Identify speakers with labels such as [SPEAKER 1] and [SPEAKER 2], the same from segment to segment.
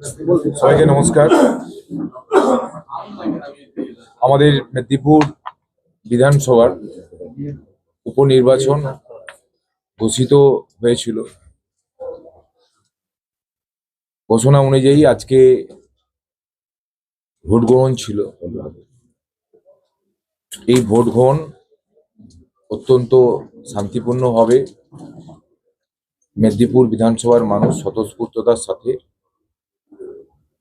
[SPEAKER 1] সবাইকে নমস্কার। আমাদের মেদিনীপুর বিধানসভার উপনির্বাচন ঘোষিত হয়েছিল। ঘোষণা অনুযায়ী আজকে ভোট গ্রহণ ছিল। এই ভোট গ্রহণ অত্যন্ত শান্তিপূর্ণ শান্তিপূর্ণভাবে মেদিনীপুর বিধানসভার মানুষ স্বতঃস্ফূর্ততার সাথে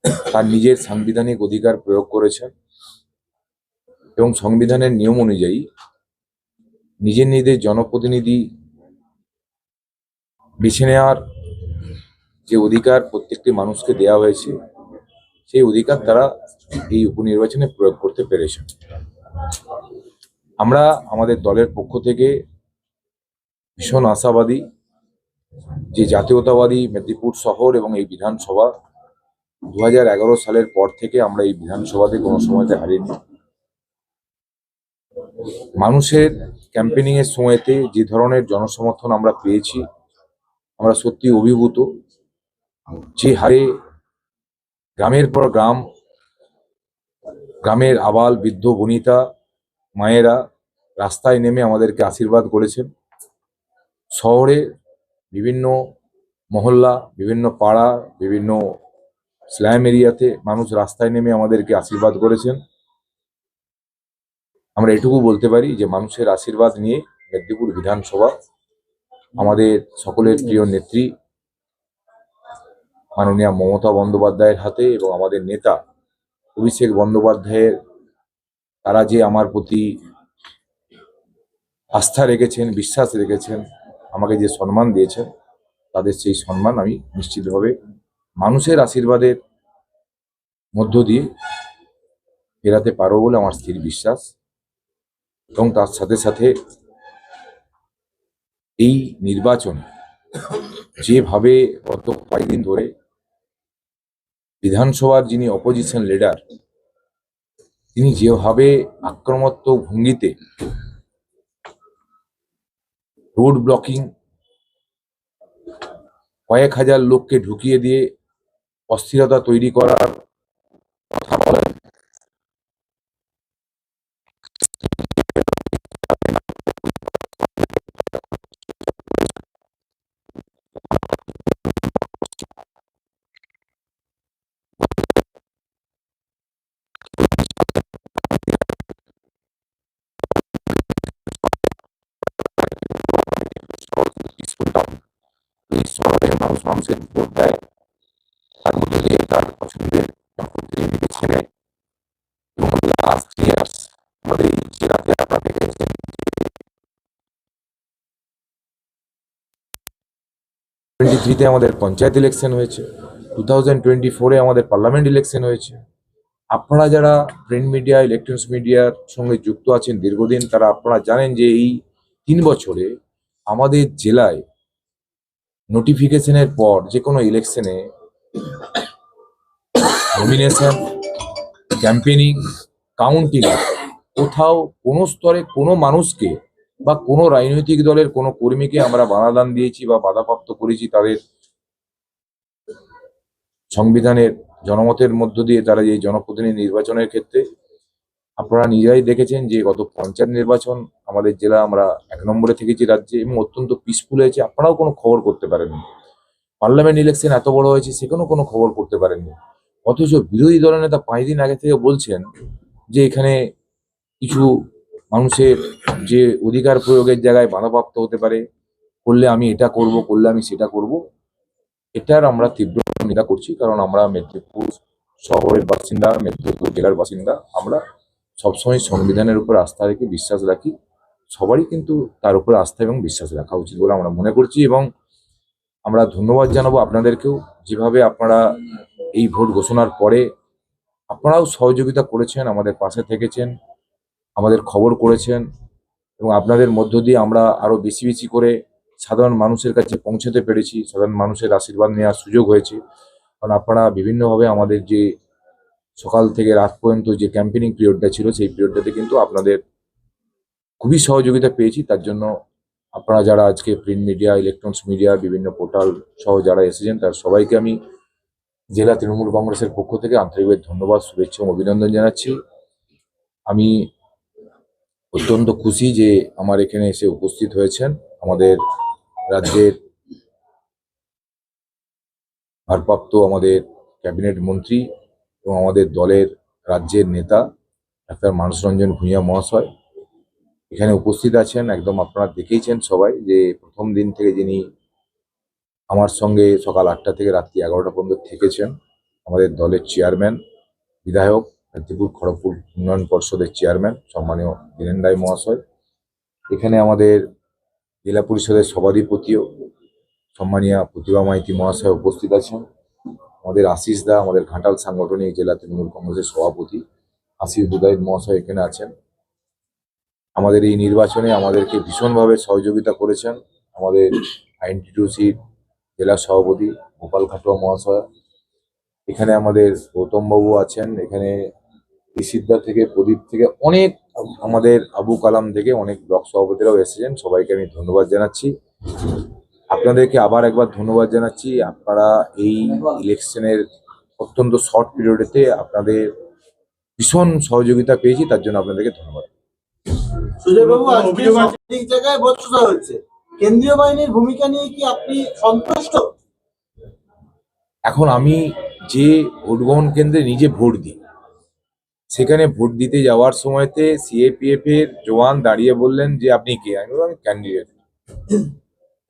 [SPEAKER 1] তার নিজের সাংবিধানিক অধিকার প্রয়োগ করেছেন এবং সংবিধানের নিয়ম অনুযায়ী নিজের নিজের জনপ্রতিনিধি বেছে নেওয়ার যে অধিকার প্রত্যেকটি মানুষকে দেওয়া হয়েছে, সেই অধিকার তারা এই উপনির্বাচনে প্রয়োগ করতে পেরেছেন। আমরা আমাদের দলের পক্ষ থেকে ভীষণ আশাবাদী যে জাতীয়তাবাদী মেদিনীপুর শহর এবং এই বিধানসভা দু হাজার এগারো সালের পর থেকে আমরা এই বিধানসভাতে কোনো সময়তে হারিনি। মানুষের ক্যাম্পেনিং এর সময়তে যে ধরনের জনসমর্থন আমরা পেয়েছি, আমরা সত্যি অভিভূত। যে হারে গ্রামের পর গ্রাম, গ্রামের আবাল, বৃদ্ধ, বনিতা, মায়েরা রাস্তায় নেমে আমাদেরকে আশীর্বাদ করেছেন। শহরে বিভিন্ন মহল্লা, বিভিন্ন পাড়া, বিভিন্ন স্ল্যাম এরিয়াতে মানুষ রাস্তায় নেমে আমাদেরকে আশীর্বাদ করেছেন। আমরা এটুকু বলতে পারি যে মানুষের আশীর্বাদ নিয়ে মেদিনীপুর বিধানসভা আমাদের সকলের প্রিয় নেত্রী মাননীয়া মমতা বন্দ্যোপাধ্যায়ের হাতে এবং আমাদের নেতা অভিষেক বন্দ্যোপাধ্যায়ের, তারা যে আমার প্রতি আস্থা রেখেছেন, বিশ্বাস রেখেছেন, আমাকে যে সম্মান দিয়েছেন, তাদের সেই সম্মান আমি নিশ্চিতভাবে মানুষের আশীর্বাদের মধ্য দিয়ে ফেরাতে পারব বলে আমার স্থির বিশ্বাস। এবং তার সাথে সাথে এই নির্বাচন যেভাবে গত কয়েকদিন ধরে বিধানসভার যিনি অপোজিশন লিডার তিনি যেভাবে আক্রমণাত্মক ভঙ্গিতে রোড ব্লকিং কয়েক হাজার লোককে ঢুকিয়ে দিয়ে অস্থিরতা তৈরি করার টোয়েন্টি আমাদের পঞ্চায়েত ইলেকশন হয়েছে টু থাউজেন্ড টোয়েন্টি ফোরে আমাদের পার্লামেন্ট ইলেকশন হয়েছে। আপনারা যারা প্রিন্ট মিডিয়া ইলেকট্রনিক্স মিডিয়ার সঙ্গে যুক্ত আছেন দীর্ঘদিন, তারা আপনারা জানেন যে এই তিন বছরে আমাদের জেলায় নোটিফিকেশনের পর যে কোনো ইলেকশনে নমিনেশন ক্যাম্পেনিং কাউন্টিং কোথাও কোনো স্তরে কোনো মানুষকে বা কোনো রাজনৈতিক দলের কোনো কর্মীকে আমরা বাধাদান দিয়েছি বা বাধাপ্রাপ্ত করেছি তাদের সংবিধানের জনমতের মধ্য দিয়ে তারা এই জনপ্রতিনিধি নির্বাচনের ক্ষেত্রে, আপনারা নিজেরাই দেখেছেন যে গত পঞ্চায়েত নির্বাচন আমাদের জেলা আমরা এক নম্বরে থেকেছি রাজ্যে এবং অত্যন্ত পিসফুল হয়েছে। আপনারাও কোনো খবর করতে পারেননি। পার্লামেন্ট ইলেকশন এত বড় হয়েছে, সেখানেও কোনো খবর করতে পারেননি। অথচ বিরোধী দলের নেতা পাঁচ দিন আগে থেকে বলছেন যে এখানে কিছু মানুষের যে অধিকার প্রয়োগের জায়গায় বাধাপ্রাপ্ত হতে পারে, করলে আমি এটা করব, করলে আমি সেটা করব, এটার আমরা তীব্র নিন্দা করছি। কারণ আমরা মেদিনীপুর শহরের বাসিন্দা, মেদিনীপুর জেলার বাসিন্দা, আমরা সবসময় সংবিধানের উপর আস্থা রেখে বিশ্বাস রাখি। সবারই কিন্তু তার উপর আস্থা এবং বিশ্বাস রাখা উচিত বলে আমরা মনে করছি এবং আমরা ধন্যবাদ জানাব আপনাদেরকেও। যেভাবে আপনারা এই ভোট ঘোষণার পরে আপনারাও সহযোগিতা করেছেন, আমাদের পাশে থেকেছেন। আমাদের খবর করেছেন এবং আপনাদের মধ্য দিয়ে আমরা আরও বেশি বেশি করে সাধারণ মানুষের কাছে পৌঁছতে পেরেছি, সাধারণ মানুষের আশীর্বাদ নেওয়ার সুযোগ হয়েছে। কারণ আপনারা বিভিন্নভাবে আমাদের যে সকাল থেকে রাত পর্যন্ত যে ক্যাম্পেনিং পিরিয়ডটা ছিল, সেই পিরিয়ডটাতে কিন্তু আপনাদের খুবই সহযোগিতা পেয়েছি। তার জন্য আপনারা যারা আজকে প্রিন্ট মিডিয়া ইলেকট্রনিক্স মিডিয়া বিভিন্ন পোর্টাল সহ যারা এসেছেন, তার সবাইকে আমি জেলা তৃণমূল কংগ্রেসের পক্ষ থেকে আন্তরিকভাবে ধন্যবাদ, শুভেচ্ছা এবং অভিনন্দন জানাচ্ছি। আমি অত্যন্ত খুশি যে আমার এখানে এসে উপস্থিত হয়েছেন আমাদের রাজ্যের ভারপ্রাপ্ত আমাদের ক্যাবিনেট মন্ত্রী এবং আমাদের দলের রাজ্যের নেতা, ডাক্তার মানস রঞ্জন ভূঁইয়া মহাশয়। এখানে উপস্থিত আছেন, একদম আপনারা দেখেইছেন সবাই যে প্রথম দিন থেকে যিনি আমার সঙ্গে সকাল আটটা থেকে রাত্রি এগারোটা পর্যন্ত থেকেছেন, আমাদের দলের চেয়ারম্যান, বিধায়ক ত্রিপুর খড়গপুর উন্নয়ন পর্ষদের চেয়ারম্যান সম্মানীয় বীরেন রায় মহাশয়। এখানে আমাদের জেলা পরিষদের সভাধিপতিও সম্মানীয় প্রতিভা মাইতি মহাশয় উপস্থিত আছেন। আমাদের আশিস দা, আমাদের ঘাটাল সাংগঠনিক জেলা তৃণমূল কংগ্রেসের সভাপতি আশিস বুদায়িত মহাশয় এখানে আছেন। আমাদের এই নির্বাচনে আমাদেরকে ভীষণভাবে সহযোগিতা করেছেন আমাদের আইনটিটিউসির জেলা সভাপতি গোপাল খাটুয়া মহাশয়। এখানে আমাদের গৌতম বাবু আছেন, এখানে ইসিদ্দার থেকে প্রদীপ থেকে অনেক আমাদের আবু কালাম থেকে অনেক ব্লক সভাপতিরাও এসেছেন। সবাইকে আমি ধন্যবাদ জানাচ্ছি। আপনাদেরকে আবার একবার ধন্যবাদ জানাচ্ছি। আপনারা এই ইলেকশনের অত্যন্ত শর্ট পিরিয়ডেতে আপনাদের ভীষণ সহযোগিতা পেয়েছি তার জন্য আপনাদেরকে ধন্যবাদ।
[SPEAKER 2] জায়গায় হচ্ছে কেন্দ্রীয় বাহিনীর ভূমিকা নিয়ে কি আপনি সন্তুষ্ট?
[SPEAKER 1] এখন আমি যে ভোট গ্রহণ কেন্দ্রে নিজে ভোট দিই সেখানে ভোট দিতে যাওয়ার সময়তে সিএপিএফ এর জওয়ান দাঁড়িয়ে বললেন যে, আপনি কে? আমি বললাম ক্যান্ডিডেট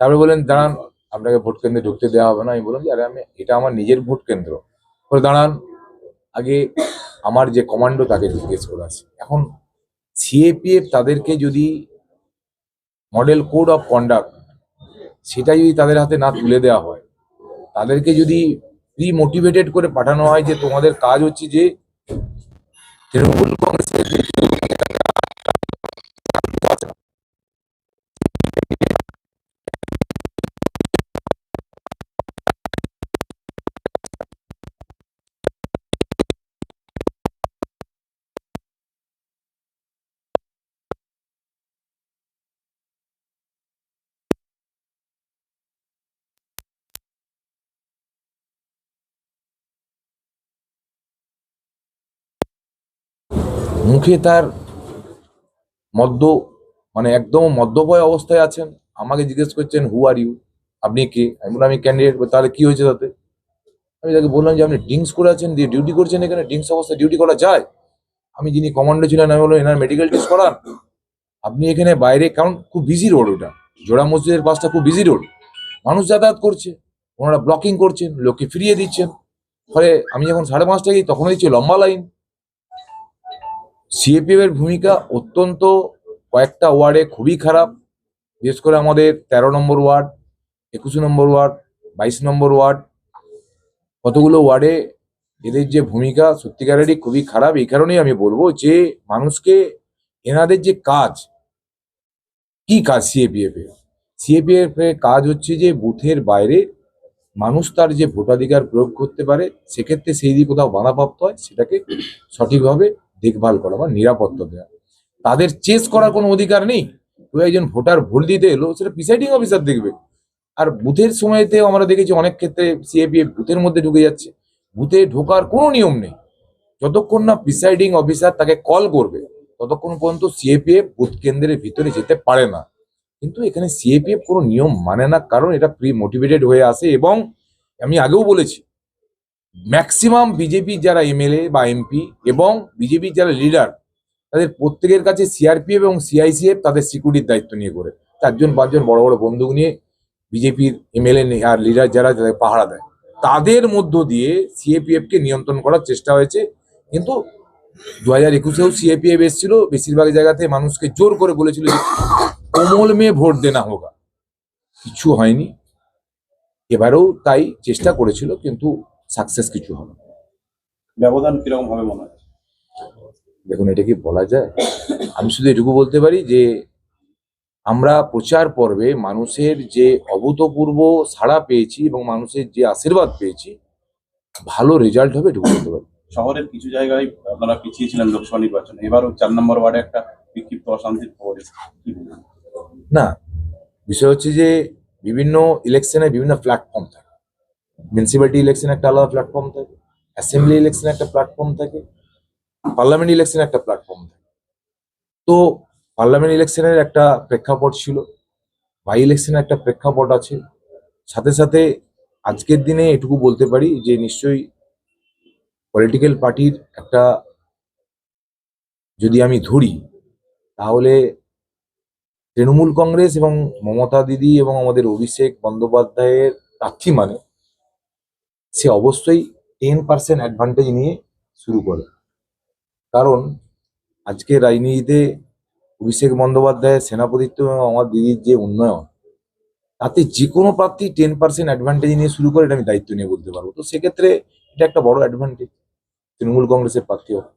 [SPEAKER 1] তারপরে বললেন, দাঁড়ান, আপনাকে ভোট কেন্দ্রে ঢুকতে দেওয়া হবে না। আমি বললাম, যে, আরে, আমি, এটা আমার নিজের ভোট কেন্দ্র। বলে, দাঁড়ান, আগে আমার যে কমান্ডো তাকে জিজ্ঞেস করে আসি। এখন সিএপিএফ তাদেরকে যদি মডেল কোড অফ কন্ডাক্ট সেটা যদি তাদের হাতে না তুলে দেওয়া হয়, তাদেরকে যদি প্রি মোটিভেটেড করে পাঠানো হয় যে, তোমাদের কাজ হচ্ছে যে তৃণমূল কংগ্রেসের মুখে তার মদ্য মানে একদম মদ্যপয় অবস্থায় আছেন। আমাকে জিজ্ঞেস করছেন হু আর ইউ আপনি কে? আমি বললাম, আমি ক্যান্ডিডেট তাহলে কি হয়েছে তাতে? আমি তাকে বললাম যে, আপনি ড্রিঙ্কস করে আছেন, দিয়ে ডিউটি করছেন এখানে ড্রিঙ্কস অবস্থায় ডিউটি করা যায়? আমি যিনি কমান্ডো ছিলেন, আমি বললাম, এনার মেডিকেল টেস্ট করান। আপনি এখানে বাইরে, কারণ খুব বিজি রোড ওটা। জোড়া মসজিদের পাশটা খুব বিজি রোড মানুষ যাতায়াত করছে, ওনারা ব্লকিং করছেন, লোককে ফিরিয়ে দিচ্ছেন। ফলে আমি যখন সাড়ে পাঁচটা গিয়ে তখন দেখছি লম্বা লাইন সিএপিএফ এর ভূমিকা অত্যন্ত কয়েকটা ওয়ার্ডে খুবই খারাপ। বিশেষ করে আমাদের তেরো নম্বর ওয়ার্ড, একুশ নম্বর ওয়ার্ড, বাইশ নম্বর ওয়ার্ড, কতগুলো ওয়ার্ডে এদের যে ভূমিকা সত্যিকারেরই খুবই খারাপ। এই কারণেই আমি বলব যে মানুষকে এনাদের যে কাজ, কি কাজ সিএপিএফ এর? সিএপিএফ এর কাজ হচ্ছে যে বুথের বাইরে মানুষ তার যে ভোটাধিকার প্রয়োগ করতে পারে, সেক্ষেত্রে সেই দিকে কোথাও বাধাপ্রাপ্ত হয়, সেটাকে সঠিকভাবে দেখভাল করা বা নিরাপত্তা দেওয়া তাদের চেস করার কোনো অধিকার নেই। কেউ একজন ভোটার ভুল দিতে এলো, সেটা প্রিসাইডিং অফিসার দেখবে। আর বুথের সময়তেও আমরা দেখেছি অনেক ক্ষেত্রে সিএপিএফ বুথের মধ্যে ঢুকে যাচ্ছে। বুথে ঢোকার কোনো নিয়ম নেই। যতক্ষণ না প্রিসাইডিং অফিসার তাকে কল করবে, ততক্ষণ পর্যন্ত সিএপিএফ বুথ কেন্দ্রের ভিতরে যেতে পারে না। কিন্তু এখানে সিএপিএফ কোনো নিয়ম মানে না, কারণ এটা প্রি মোটিভেটেড হয়ে আসে এবং আমি আগেও বলেছি ম্যাক্সিমাম বিজেপি যারা এমএলএ বা এমপি এবং বিজেপির যারা লিডার তাদের প্রত্যেকের কাছে সিআরপিএফ এবং সিআইসিএফ তাদের সিকিউরিটির দায়িত্ব নিয়ে করে চারজন, পাঁচজন বড় বড় বন্দুক নিয়ে বিজেপির এমএলএ আর লিডার যারা তাদের পাহারা দেয়। তাদের মধ্য দিয়ে সিএপিএফকে নিয়ন্ত্রণ করার চেষ্টা হয়েছে। কিন্তু দু হাজার একুশেও সিএপিএফ এসেছিল, বেশিরভাগ জায়গাতে মানুষকে জোর করে বলেছিল যে কোমল মেয়ে ভোট দেনা হোগা কিছু হয়নি। এবারেও তাই চেষ্টা করেছিল, কিন্তু সাকসেস কিছু হবে।
[SPEAKER 3] ব্যবধান কীরকম হবে মনে হয়?
[SPEAKER 1] দেখুন এটা কি বলা যায়? আমি শুধু এটুকু বলতে পারি যে আমরা প্রচার পর্বে মানুষের যে অভূতপূর্ব সাড়া পেয়েছি এবং মানুষের যে আশীর্বাদ পেয়েছি ভালো রেজাল্ট হবে এটুকু বলতে পারি।
[SPEAKER 3] শহরের কিছু জায়গায় আপনারা পিছিয়ে ছিলেন লোকসভা নির্বাচনে। এবারও চার নম্বর ওয়ার্ডে একটা বিক্ষিপ্ত অশান্তির খবর
[SPEAKER 1] না বিষয় হচ্ছে যে বিভিন্ন ইলেকশনে বিভিন্ন প্ল্যাটফর্ম থাকে। মিউনিসিপ্যালিটি ইলেকশন একটা আলাদা প্ল্যাটফর্ম থাকে অ্যাসেম্বলি ইলেকশন একটা প্ল্যাটফর্ম থাকে পার্লামেন্ট ইলেকশন একটা প্ল্যাটফর্ম থাকে। তো পার্লামেন্ট ইলেকশনের একটা প্রেক্ষাপট ছিল বাই ইলেকশনের একটা প্রেক্ষাপট আছে। সাথে সাথে আজকের দিনে এটুকু বলতে পারি যে নিশ্চয়ই পলিটিক্যাল পার্টির একটা যদি আমি ধরি, তাহলে তৃণমূল কংগ্রেস এবং মমতা দিদি এবং আমাদের অভিষেক বন্দ্যোপাধ্যায়ের প্রার্থী মানে সে অবশ্যই টেন পার্সেন্ট অ্যাডভান্টেজ নিয়ে শুরু করে। কারণ আজকে রাজনীতিতে অভিষেক বন্দ্যোপাধ্যায়ের সেনাপতিত্ব এবং আমার দিদির যে উন্নয়ন, তাতে যে কোনো প্রার্থী টেন পার্সেন্ট অ্যাডভান্টেজ নিয়ে শুরু করে এটা আমি দায়িত্ব নিয়ে বলতে পারব। তো সেক্ষেত্রে এটা একটা বড় অ্যাডভান্টেজ তৃণমূল কংগ্রেসের প্রার্থী হোক